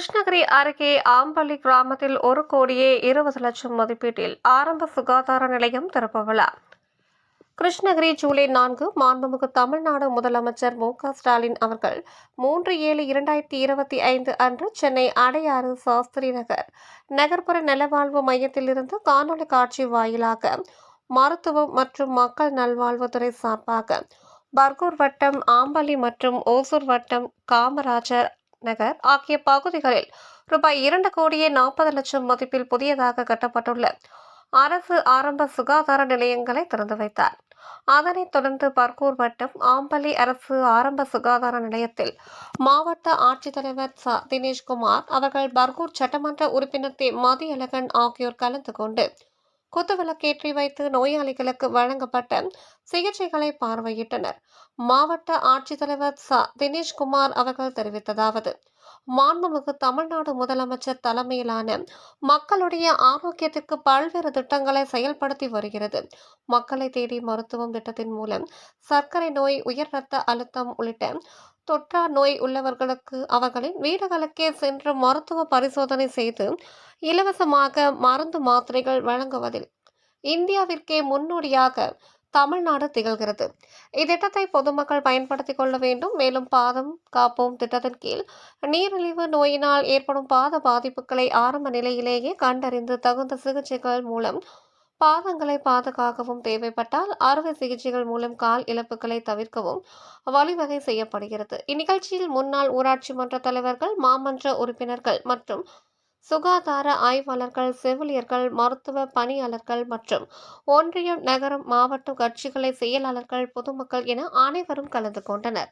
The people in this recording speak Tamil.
கிருஷ்ணகிரி அருகே ஆம்பள்ளி கிராமத்தில் ஒரு கோடியே இருபது லட்சம் மதிப்பீட்டில் ஆரம்ப சுகாதார நிலையம் திறப்பு விழா. கிருஷ்ணகிரி ஜூலை நான்கு மாண்புமிகு தமிழ்நாடு முதலமைச்சர் மு க ஸ்டாலின் அவர்கள் மூன்று ஏழு இரண்டாயிரத்தி இருபத்தி ஐந்து அன்று சென்னை அடையாறு சாஸ்திரி நகர் நகர்ப்புற நலவாழ்வு மையத்திலிருந்து காணொலி காட்சி வாயிலாக மருத்துவம் மற்றும் மக்கள் நல்வாழ்வுத்துறை சார்பாக பர்கூர் வட்டம் ஆம்பள்ளி மற்றும் ஓசூர் வட்டம் காமராஜர் நகர் ஆகிய பகுதிகளில் ரூபாய் இரண்டு கோடியே நாற்பது லட்சம் மதிப்பில் புதியதாக கட்டப்பட்டுள்ள அரசு ஆரம்ப சுகாதார நிலையங்களை திறந்து வைத்தார். அதனைத் தொடர்ந்து பர்கூர் வட்டம் ஆம்பள்ளி அரசு ஆரம்ப சுகாதார நிலையத்தில் மாவட்ட ஆட்சித்தலைவர் ச. தினேஷ்குமார் அவர்கள் பர்கூர் சட்டமன்ற உறுப்பினர் தி. மதியழகன் ஆகியோர் கலந்து கொண்டு குத்துவிளக்கேற்றி வைத்து நோயாளிகளுக்கு வழங்கப்பட்ட சிகிச்சைகளை பார்வையிட்டனர். மாவட்ட ஆட்சித்தலைவர் ச. தினேஷ்குமார் அவர்கள் தெரிவித்ததாவது மாண்புமிகு தமிழ்நாடு முதலமைச்சர் தலைமையிலான மக்களுடைய ஆரோக்கியத்திற்கு பல்வேறு திட்டங்களை செயல்படுத்தி வருகிறது. மக்களை தேடி மருத்துவம் திட்டத்தின் மூலம் சர்க்கரை நோய் உயர் ரத்த அழுத்தம் உள்ளிட்ட தொற்றா நோய் உள்ளவர்களுக்கு அவர்களின் வீடுகளுக்கே சென்று மருத்துவ பரிசோதனை செய்து இலவசமாக மருந்து மாத்திரைகள் வழங்குவதில் இந்தியாவிற்கே முன்னோடியாக தமிழ்நாடு திகழ்கிறது. இத்திட்டத்தை பொதுமக்கள் பயன்படுத்திக் கொள்ள வேண்டும். மேலும் பாதம் காப்போம் திட்டத்தின் கீழ் நீரிழிவு நோயினால் ஏற்படும் பாத பாதிப்புகளை ஆரம்ப நிலையிலேயே கண்டறிந்து தகுந்த சிகிச்சைகள் மூலம் பாதங்களை பாதுகாக்கவும் தேவைப்பட்டால் அறுவை சிகிச்சைகள் மூலம் கால் இழப்புகளை தவிர்க்கவும் வழிவகை செய்யப்படுகிறது. இந்நிகழ்ச்சியில் முன்னாள் ஊராட்சி மன்ற தலைவர்கள் மாமன்ற உறுப்பினர்கள் மற்றும் சுகாதார ஆய்வாளர்கள் செவிலியர்கள் மருத்துவ பணியாளர்கள் மற்றும் ஒன்றியம் நகரம் மாவட்ட கட்சிகளை செயலாளர்கள் பொதுமக்கள் என அனைவரும் கலந்து கொண்டனர்.